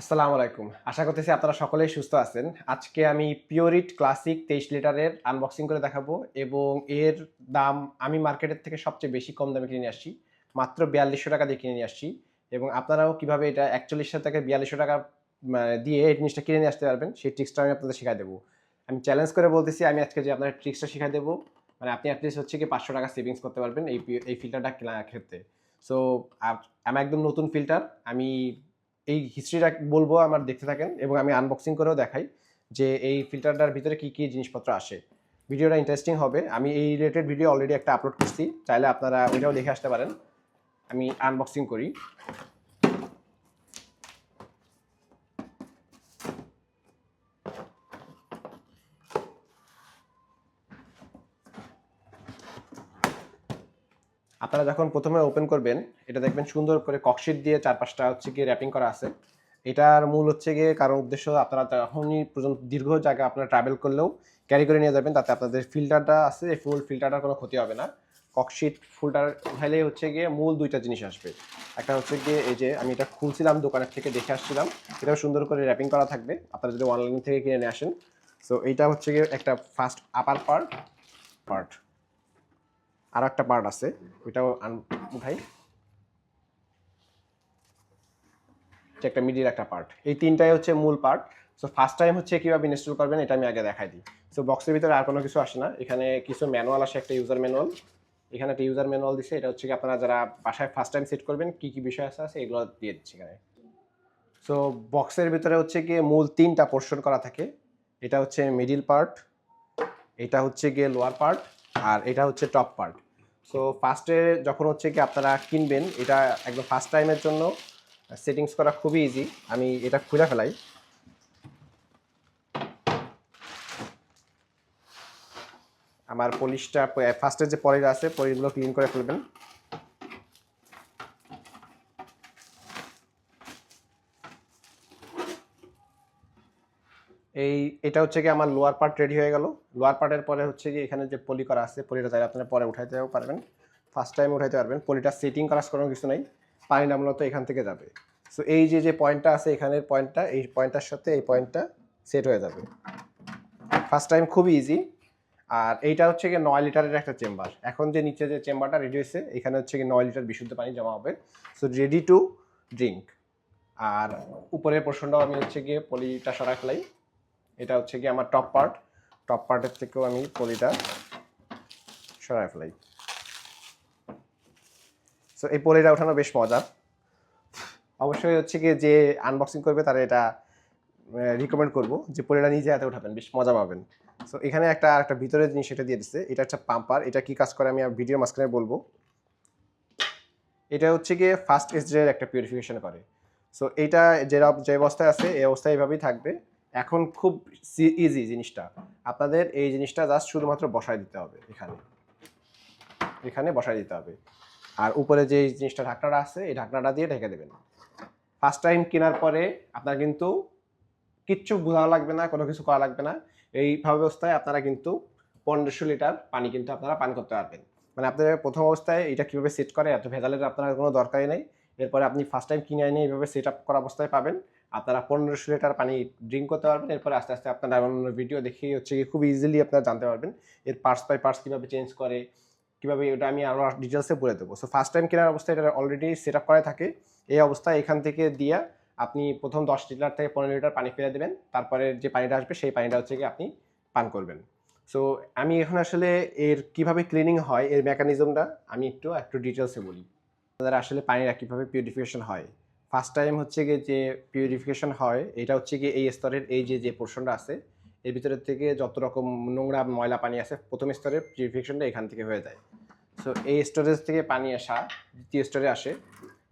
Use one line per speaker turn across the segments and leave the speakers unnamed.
আসসালামু আলাইকুম। আশা করতেছি আপনারা সকলেই সুস্থ আছেন। আজকে আমি পিওরিট ক্লাসিক তেইশ লিটারের আনবক্সিং করে দেখাবো এবং এর দাম আমি মার্কেটের থেকে সবচেয়ে বেশি কম দামে কিনে নিয়ে আসছি। মাত্র বিয়াল্লিশশো টাকা দিয়ে কিনে নিয়ে আসছি এবং আপনারাও কীভাবে এটা একচল্লিশশো থেকে বিয়াল্লিশশো টাকা মানে, দিয়ে এই জিনিসটা কিনে নিয়ে আসতে পারবেন সেই ট্রিক্সটা আমি আপনাদের শেখাই দেবো। আমি চ্যালেঞ্জ করে বলতেছি আমি আজকে যে আপনার ট্রিক্সটা শেখাই দেবো মানে আপনি অ্যাটলিস্ট হচ্ছে কি পাঁচশো টাকা সেভিংস করতে পারবেন এই এই ফিল্টারটা কেনার ক্ষেত্রে। সো আমার একদম নতুন ফিল্টার আমি এই হিস্ট্রিটা বলব, আমার দেখতে থাকেন এবং আমি আনবক্সিং করেও দেখাই যে এই ফিল্টারটার ভিতরে কি কি জিনিসপত্র আসে। ভিডিওটা ইন্টারেস্টিং হবে। আমি এই রিলেটেড ভিডিও অলরেডি একটা আপলোড করছি, চাইলে আপনারা ওইটাও দেখে আসতে পারেন। আমি আনবক্সিং করি। আপনারা যখন প্রথমে ওপেন করবেন, এটা দেখবেন সুন্দর করে ককশিট দিয়ে চারপাশটা হচ্ছে গিয়ে র্যাপিং করা আছে। এটার মূল হচ্ছে গিয়ে কারণ উদ্দেশ্য আপনারা যখনই পর্যন্ত দীর্ঘ জায়গা আপনারা ট্রাভেল করলেও ক্যারি করে নিয়ে যাবেন, তাতে আপনাদের ফিল্টারটা আছে, এই ফুল ফিল্টারটার কোনো ক্ষতি হবে না। ককশিট ফুলটার উঠাইলে হচ্ছে গিয়ে মূল দুইটা জিনিস আসবে। একটা হচ্ছে গিয়ে এই যে আমি এটা খুলছিলাম দোকানের থেকে দেখে আসছিলাম, এটাও সুন্দর করে র্যাপিং করা থাকবে, আপনারা যদি অনলাইন থেকে কিনে নিয়ে আসেন। সো এইটা হচ্ছে গিয়ে একটা ফার্স্ট আপার পার্ট পার্ট আর একটা পার্ট আছে, ওইটাও উঠাই। একটা মিডিল একটা পার্ট এই তিনটাই হচ্ছে মূল পার্ট সো ফার্স্ট টাইম হচ্ছে কীভাবে ইনস্টল করবেন, এটা আমি আগে দেখাই দিই। সো বক্সের ভিতরে আর কোনো কিছু আসে না। এখানে কিছু ম্যানুয়াল আসে, একটা ইউজার ম্যানুয়াল এখানে একটা ইউজার ম্যানুয়াল দিছে, এটা হচ্ছে কি আপনারা যারা বাসায় ফার্স্ট টাইম সেট করবেন, কী কী বিষয় আছে আছে, এগুলো দিয়ে দিচ্ছি এখানে। সো বক্সের ভিতরে হচ্ছে গিয়ে মূল তিনটা পোর্শন করা থাকে। এটা হচ্ছে মিডিল পার্ট এটা হচ্ছে গিয়ে লোয়ার পার্ট আর এটা হচ্ছে টপ পার্ট সো ফার্স্টে যখন হচ্ছে কি আপনারা কিনবেন, এটা একদম ফার্স্ট টাইমের জন্য সেটিংস করা খুবই ইজি আমি এটা খুলে ফেলাই। আমার পলিশটা ফার্স্টে যে পলিশ আছে পলিশগুলো ক্লিন করে ফেলবেন। এই, এটা হচ্ছে কি আমার লোয়ার পার্ট রেডি হয়ে গেল। লোয়ার পার্টের পরে হচ্ছে কি এখানে যে পলি করা আছে পলিটা চাইলে আপনারা পরে উঠাইতেও পারবেন। ফার্স্ট টাইম উঠাইতে পারবেন। পলিটা সেটিং করার কোনো কিছু নাই। পানি নামলো এখান থেকে যাবে। সো এই যে যে পয়েন্টটা আছে, এখানের পয়েন্টটা এই পয়েন্টটার সাথে এই পয়েন্টটা সেট হয়ে যাবে। ফার্স্ট টাইম খুবই ইজি আর এইটা হচ্ছে কি নয় লিটারের একটা চেম্বার এখন যে নিচে যে চেম্বারটা রেডি হয়েছে, এখানে হচ্ছে কি নয় লিটার বিশুদ্ধ পানি জমা হবে। সো রেডি টু ড্রিঙ্ক আর উপরের পোর্শনটাও আমি হচ্ছে গিয়ে পলিটা সরাই ফেলাই। এটা হচ্ছে কি আমার টপ পার্ট টপ পার্টের থেকেও আমি পলিটা সরাই ফেলাই। সো এই পলিটা ওঠানো বেশ মজার অবশ্যই হচ্ছে কি যে আনবক্সিং করবে তারা এটা রিকমেন্ড করব যে পলিটা নিজে হাতে উঠাবেন, বেশ মজা পাবেন। সো এখানে একটা একটা ভিতরের জিনিস এটা দিয়ে দিচ্ছে এটা একটা পাম্পার এটা কি কাজ করে আমি ভিডিও মাঝখানে বলব। এটা হচ্ছে গিয়ে ফার্স্ট এসডের একটা পিউরিফিকেশন করে। সো এইটা যে যে অবস্থায় আছে, এই অবস্থায় এভাবেই থাকবে। এখন খুব ইজি জিনিসটা। আপনাদের এই জিনিসটা জাস্ট শুধুমাত্র বসায় দিতে হবে এখানে। এখানে বসায় দিতে হবে। আর উপরে যে জিনিসটা ঢাকনাটা আছে, এই ঢাকনাটা দিয়ে ঢেকে দেবেন। ফার্স্ট টাইম কেনার পরে আপনার কিন্তু কিচ্ছু বোঝা লাগবে না, কোনো কিছু করা লাগবে না। এইভাবে অবস্থায় আপনারা কিন্তু পনেরোশো লিটার পানি কিন্তু আপনারা পান করতে পারবেন। মানে আপনাদের প্রথম অবস্থায় এটা কীভাবে সেট করে, এত ভেজালের আপনার কোনো দরকারই নেই। এরপরে আপনি ফার্স্ট টাইম কিনে এনে এইভাবে সেট আপ করা অবস্থায় পাবেন। আপনারা পনেরোশো লিটার পানি ড্রিঙ্ক করতে পারবেন। এরপরে আস্তে আস্তে আপনারা অন্য ভিডিও দেখে হচ্ছে খুব ইজিলি আপনারা জানতে পারবেন এর পার্টস বাই পার্টস কীভাবে চেঞ্জ করে, কীভাবে এটা আমি আরও ডিটেলসে বলে দেবো। সো ফার্স্ট টাইম কেনার অবস্থায় এটা অলরেডি সেট আপ করা থাকে। এই অবস্থায় এখান থেকে দিয়ে আপনি প্রথম দশ লিটার থেকে পনেরো লিটার পানি ফেলে দেবেন। তারপরে যে পানিটা আসবে সেই পানিটা হচ্ছে কি আপনি পান করবেন। সো আমি এখন আসলে এর কীভাবে ক্লিনিং হয়, এর মেকানিজমটা আমি একটু একটু ডিটেলসে বলি। আপনাদের আসলে পানিটা কীভাবে পিউরিফিকেশন হয়। ফার্স্ট টাইম হচ্ছে গিয়ে যে পিউরিফিকেশন হয়, এটা হচ্ছে গিয়ে এই স্তরের এই যে যে পোর্শনটা আছে, এর ভিতরের থেকে যত রকম নোংরা ময়লা পানি আছে, প্রথম স্তরের পিউরিফিকেশনটা এখান থেকে হয়ে যায়। সো এই স্টোরেজ থেকে পানি আসা, দ্বিতীয় স্তরে আসে,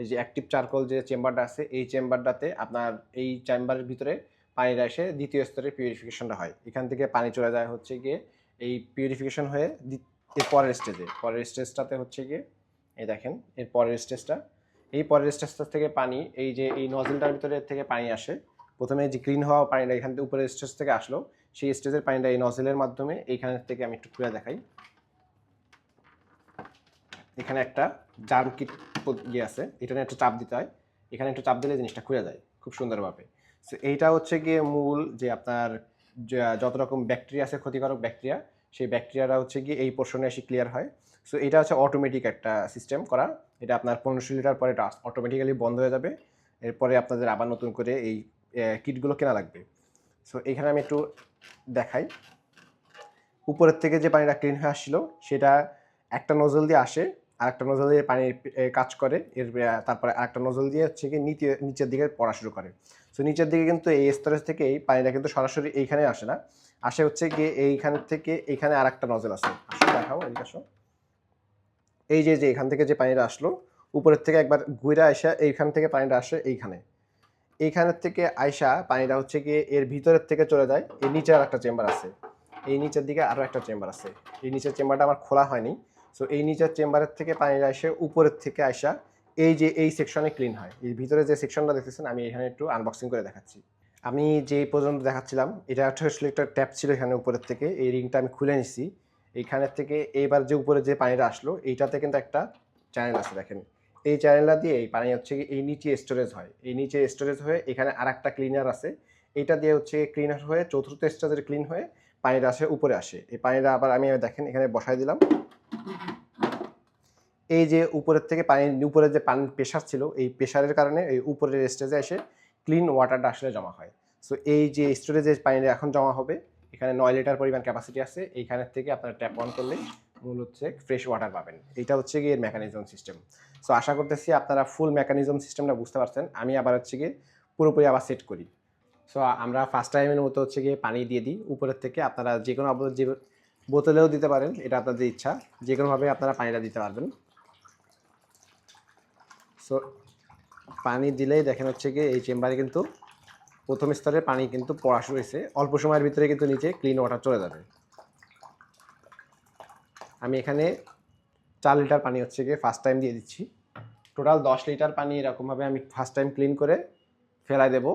এই যে অ্যাক্টিভ চারকোল যে চেম্বারটা আছে, এই চেম্বারটাতে আপনার এই চেম্বারের ভিতরে পানিটা এসে দ্বিতীয় স্তরের পিউরিফিকেশনটা হয়। এখান থেকে পানি চলে যায় হচ্ছে গিয়ে এই পিউরিফিকেশন হয়ে পরের স্টেজে পরের স্টেজটাতে হচ্ছে গিয়ে, এই দেখেন, এর পরের স্টেজটা এই পরের স্টেজটা থেকে পানি, এই যে এই নজলটার ভিতরে থেকে পানি আসে। প্রথমে যে গ্রিন হওয়া পানিটা এখান থেকে উপরের স্টেজ থেকে আসলো, সেই স্টেজের পানিটা এই নজলের মাধ্যমে এইখান থেকে আমি একটু খুলে দেখাই। এখানে একটা জার্ম কিট ইয়ে আছে, এটা নিয়ে একটা চাপ দিতে হয়। এখানে একটু চাপ দিলে জিনিসটা খুলে যায় খুব সুন্দরভাবে। সো এইটা হচ্ছে গিয়ে মূল যে আপনার যত রকম ব্যাকটেরিয়া আছে, ক্ষতিকারক ব্যাকটেরিয়া সেই ব্যাকটেরিয়াটা হচ্ছে গিয়ে এই পোর্শনে এসে ক্লিয়ার হয়। সো এটা হচ্ছে অটোমেটিক একটা সিস্টেম করা এটা আপনার পনেরোশো লিটার পরে এটা অটোমেটিক্যালি বন্ধ হয়ে যাবে। এরপরে আপনাদের আবার নতুন করে এই কিটগুলো কেনা লাগবে। সো এখানে আমি একটু দেখাই। উপরের থেকে যে পানিটা ক্লিন হয়ে আসছিল, সেটা একটা নজল দিয়ে আসে আর একটা নজল দিয়ে পানি কাজ করে। এর তারপরে আরেকটা নজল দিয়ে হচ্ছে কি নিচে, নিচের দিকে পড়া শুরু করে। সো নিচের দিকে কিন্তু এই স্তরেজ থেকে এই পানিটা কিন্তু সরাসরি এইখানে আসে না। আসে হচ্ছে গিয়ে এইখান থেকে এইখানে আর একটা নজল আছে দেখাও, এদিকে আসো। এই যে যে, এখান থেকে যে পানিটা আসলো, উপরের থেকে একবার ঘুরে আসা এইখান থেকে পানিটা আসে এইখানে। এইখানের থেকে আয়সা পানিটা হচ্ছে গিয়ে এর ভিতরের থেকে চলে যায়, এর নিচে আর একটা চেম্বার আছে। এই নিচের দিকে আরও একটা চেম্বার আছে। এই নিচের চেম্বারটা আমার খোলা হয়নি। সো এই নিচের চেম্বারের থেকে পানিটা এসে উপরের থেকে আয়সা এই যে, এই সেকশনে ক্লিন হয়। এর ভিতরে যে সেকশনটা দেখতেছেন, আমি এখানে একটু আনবক্সিং করে দেখাচ্ছি। আমি যে পর্যন্ত দেখাচ্ছিলাম, এটা আসলে একটা ট্যাপ ছিল এখানে উপরের থেকে। এই রিংটা আমি খুলে নিছি। এইখানের থেকে এইবার যে উপরে যে পানিটা আসলো, এইটাতে কিন্তু একটা চ্যানেল আছে দেখেন। এই চ্যানেলটা দিয়ে এই পানি হচ্ছে এই নিচে স্টোরেজ হয়। এই নিচে স্টোরেজ হয়ে এখানে আর একটা ক্লিনার আছে। এটা দিয়ে হচ্ছে ক্লিনার হয়ে চতুর্থ স্টেজের ক্লিন হয়ে পানিটা আসে, উপরে আসে। এই পানিটা আবার আমি দেখেন এখানে বসাই দিলাম। এই যে উপরের থেকে পানি, উপরে যে পানির প্রেশার ছিল, এই প্রেশারের কারণে এই উপরের স্টেজে এসে ক্লিন ওয়াটারটা আসলে জমা হয়। সো এই যে স্টোরেজে পানিটা এখন জমা হবে এখানে নয় লিটার পরিমাণ ক্যাপাসিটি আছে। এইখানের থেকে আপনার ট্যাপ অন করলে মূল হচ্ছে ফ্রেশ ওয়াটার পাবেন। এটা হচ্ছে গিয়ে এর মেকানিজম সিস্টেম সো আশা করতেছি আপনারা ফুল মেকানিজম সিস্টেমটা বুঝতে পারছেন। আমি আবার হচ্ছে গিয়ে পুরোপুরি আবার সেট করি। সো আমরা ফার্স্ট টাইমের মতো হচ্ছে গিয়ে পানি দিয়ে দিই। উপরের থেকে আপনারা যে কোনো যে বোতলেও দিতে পারেন, এটা আপনাদের ইচ্ছা। যে কোনোভাবে আপনারা পানিটা দিতে পারবেন। সো পানি দিলেই দেখেন হচ্ছে গিয়ে এই চেম্বারে কিন্তু প্রথম স্তরে পানি কিন্তু পড়া শুরু হয়েছে। অল্প সময়ের ভিতরে কিন্তু নিচে ক্লিন ওয়াটার চলে যাবে। আমি এখানে চার লিটার পানি হচ্ছে গিয়ে ফার্স্ট টাইম দিয়ে দিচ্ছি। টোটাল দশ লিটার পানি এরকমভাবে আমি ফার্স্ট টাইম ক্লিন করে ফেলাই দেব।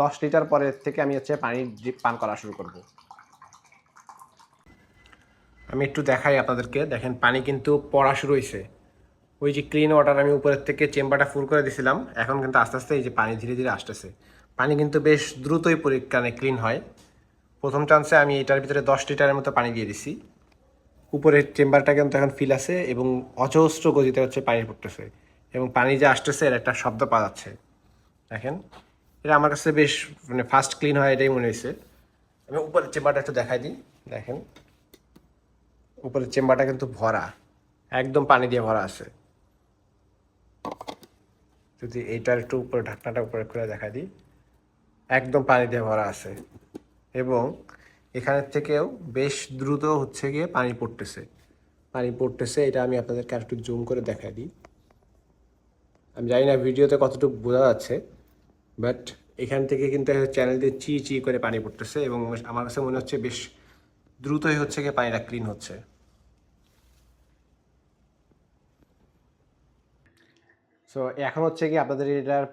দশ লিটার পরের থেকে আমি হচ্ছে পানি ড্রিপ পান করা শুরু করব। আমি একটু দেখাই আপনাদেরকে। দেখেন, পানি কিন্তু পড়া শুরু হয়েছে। ওই যে ক্লিন ওয়াটার আমি উপরের থেকে চেম্বারটা ফুল করে দিয়েছিলাম এখন কিন্তু আস্তে আস্তে এই যে পানি ধীরে ধীরে আসতেছে। পানি কিন্তু বেশ দ্রুতই পরীক্ষানে ক্লিন হয়। প্রথম চান্সে আমি এটার ভিতরে দশ লিটারের মতো পানি দিয়ে দিছি। উপরের চেম্বারটা কিন্তু এখন ফিল আছে এবং অজস্র গতিতে হচ্ছে পানি পড়তেছে এবং পানি যে আসতেছে, এর একটা শব্দ পাওয়া যাচ্ছে। দেখেন, এটা আমার কাছে বেশ মানে ফাস্ট ক্লিন হয়, এটাই মনে হয়েছে। আমি উপরের চেম্বারটা একটু দেখাই দিই। দেখেন, উপরের চেম্বারটা কিন্তু ভরা, একদম পানি দিয়ে ভরা আছে। যদি এইটার একটু উপরে ঢাকনাটা উপরে করে দেখা দিই। একদম পানি দিয়ে ভরা আছে। এবং এখানের থেকেও বেশ দ্রুত হচ্ছে গিয়ে পানি পড়তেছে। পানি পড়তেছে, এটা আমি আপনাদেরকে আর একটু জুম করে দেখা দিই। আমি জানি না ভিডিওতে কতটুকু বোঝা যাচ্ছে, বাট এখান থেকে কিন্তু চ্যানেল দিয়ে চি চি করে পানি পড়তেছে এবং আমার কাছে মনে হচ্ছে বেশ দ্রুতই হচ্ছে গিয়ে পানিটা ক্লিন হচ্ছে। সো এখন হচ্ছে কি আপনাদের এটার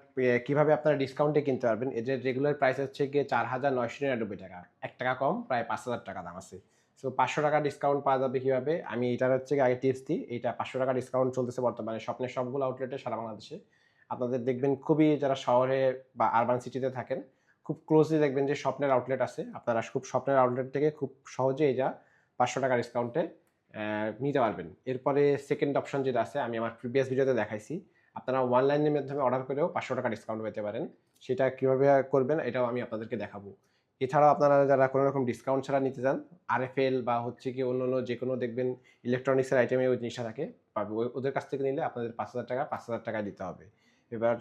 কীভাবে আপনারা ডিসকাউন্টে কিনতে পারবেন? এদের রেগুলার প্রাইস হচ্ছে গিয়ে চার হাজার নয়শো নিরানব্বই টাকা। এক টাকা কম, প্রায় পাঁচ হাজার টাকা দাম আছে। সো পাঁচশো টাকা ডিসকাউন্ট পাওয়া যাবে কীভাবে? আমি এটার হচ্ছে আগে টিপস দিই। এটা পাঁচশো টাকা ডিসকাউন্ট চলতেছে বর্তমানে স্বপ্নের সবগুলো আউটলেটে সারা বাংলাদেশে। আপনাদের দেখবেন খুবই যারা শহরে বা আরবান সিটিতে থাকেন, খুব ক্লোজলি দেখবেন যে স্বপ্নের আউটলেট আছে। আপনারা খুব স্বপ্নের আউটলেট থেকে খুব সহজেই এটা পাঁচশো টাকা ডিসকাউন্টে নিতে পারবেন। এরপরে সেকেন্ড অপশন যেটা আছে, আমি আমার প্রিভিয়াস ভিডিওতে দেখাইছি। আপনারা অনলাইনের মাধ্যমে অর্ডার করেও পাঁচশো টাকা ডিসকাউন্ট পেতে পারেন। সেটা কীভাবে করবেন, এটাও আমি আপনাদেরকে দেখাবো। এছাড়াও আপনারা যারা কোনো রকম ডিসকাউন্ট ছাড়া নিতে চান আরএফএল বা হচ্ছে কি অন্য অন্য যে কোনো দেখবেন ইলেকট্রনিক্সের আইটেমে ওই জিনিসটা থাকে ওদের কাছ থেকে নিলে আপনাদের পাঁচ হাজার টাকা, পাঁচ হাজার টাকা দিতে হবে। এবার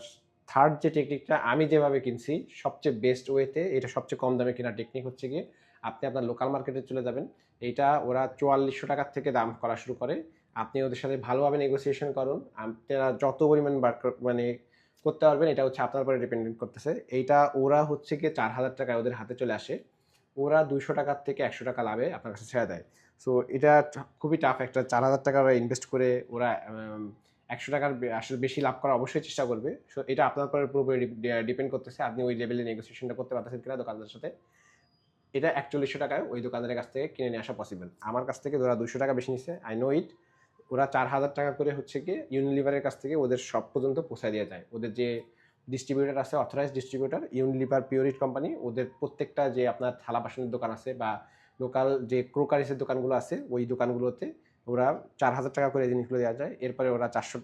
থার্ড যে টেকনিকটা আমি যেভাবে কিনছি, সবচেয়ে বেস্ট ওয়েতে এটা সবচেয়ে কম দামে কেনার টেকনিক হচ্ছে গিয়ে, আপনি আপনার লোকাল মার্কেটে চলে যাবেন। এইটা ওরা চুয়াল্লিশশো টাকার থেকে দাম করা শুরু করে। আপনি ওদের সাথে ভালোভাবে নেগোসিয়েশন করুন। আপনারা যত পরিমাণ মানে করতে পারবেন, এটা হচ্ছে আপনার উপরে ডিপেন্ডেন্ট করতেছে। এইটা ওরা হচ্ছে কি চার হাজার টাকায় ওদের হাতে চলে আসে। ওরা দুইশো টাকার থেকে একশো টাকা লাভে আপনার কাছে ছেড়ে দেয়। সো এটা খুবই টাফ একটা চার হাজার টাকা ওরা ইনভেস্ট করে ওরা একশো টাকার আসলে বেশি লাভ করার অবশ্যই চেষ্টা করবে। সো এটা আপনার উপরে পুরোপুরি ডিপেন্ড করতেছে। আপনি ওই লেভেলে নেগোসিয়েশনটা করতে পারতেছেন কিনা দোকানদারের সাথে। এটা একচল্লিশশো টাকায় ওই দোকানদারের কাছ থেকে কিনে নিয়ে আসা পসিবল আমার কাছ থেকে ওরা দুশো টাকা বেশি নিচ্ছে আই নো ইট ওরা চার হাজার টাকা করে হচ্ছে কি ইউনিলিভারের কাছ থেকে ওদের সব পর্যন্ত পৌঁছায় দিয়ে যায়। ওদের যে ডিস্ট্রিবিউটার আছে authorise distributor Unilever Pureit company ওদের প্রত্যেকটা যে আপনার থালা বাসনের দোকান আছে বা লোকাল যে ক্রোকারিসের দোকানগুলো আছে, ওই দোকানগুলোতে ওরা চার হাজার টাকা করে জিনিসগুলো দেওয়া যায়। এরপরে ওরা চারশো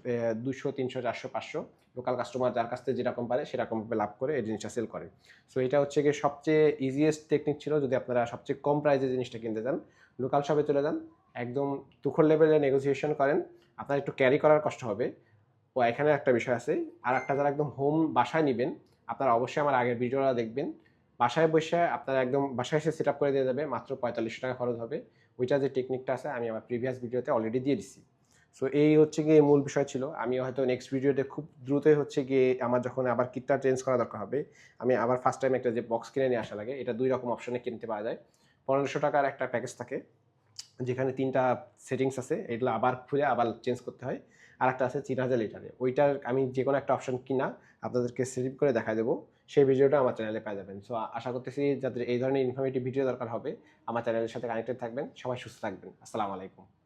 দুশো তিনশো, চারশো, পাঁচশো লোকাল কাস্টমার যার কাছ থেকে যেরকম পারে সেরকম লাভ করে এই জিনিসটা সেল করে। সো এটা হচ্ছে গিয়ে সবচেয়ে ইজিয়েস্ট টেকনিক ছিল যদি আপনারা সবচেয়ে কম প্রাইসে জিনিসটা কিনতে চান লোকাল শপে চলে যান একদম তুখর লেভেলে নেগোসিয়েশন করেন, আপনার একটু ক্যারি করার কষ্ট হবে। ও এখানে একটা বিষয় আছে আর একটা যারা একদম হোম বাসায় নেবেন, আপনারা অবশ্যই আমার আগের ভিডিওটা দেখবেন। বাসায় বসে আপনারা একদম, বাসায় এসে সেট করে দিয়ে যাবে, মাত্র পঁয়তাল্লিশশো টাকা খরচ হবে। ওইটা যে টেকনিকটা আছে, আমি আমার প্রিভিয়াস ভিডিওতে অলরেডি দিয়ে দিছি। সো এই হচ্ছে গিয়ে মূল বিষয় ছিল। আমি হয়তো নেক্সট ভিডিওতে খুব দ্রুতই হচ্ছে গিয়ে আমার যখন আবার কিটটা চেঞ্জ করা দরকার হবে, আমি আবার ফার্স্ট টাইম একটা যে বক্স কিনে নিয়ে আসা লাগে, এটা দুই রকম অপশনে কিনতে পাওয়া যায়। পনেরোশো টাকার একটা প্যাকেজ থাকে। যেখানে তিনটা সেটিংস আছে, এগুলো আবার খুলে আবার চেঞ্জ করতে হয়। আর একটা আছে তিন হাজার লিটারে ওইটার আমি যে কোনো একটা অপশন কিনা আপনাদেরকে সেভ করে দেখা দেবো। সেই ভিডিওটা আমার চ্যানেলে পেয়ে যাবেন। সো আশা করতেছি যাদের এই ধরনের ইনফরমেটিভ ভিডিও দরকার হবে, আমার চ্যানেলের সাথে কানেক্টেড থাকবেন। সবাই সুস্থ থাকবেন। আসসালামু আলাইকুম।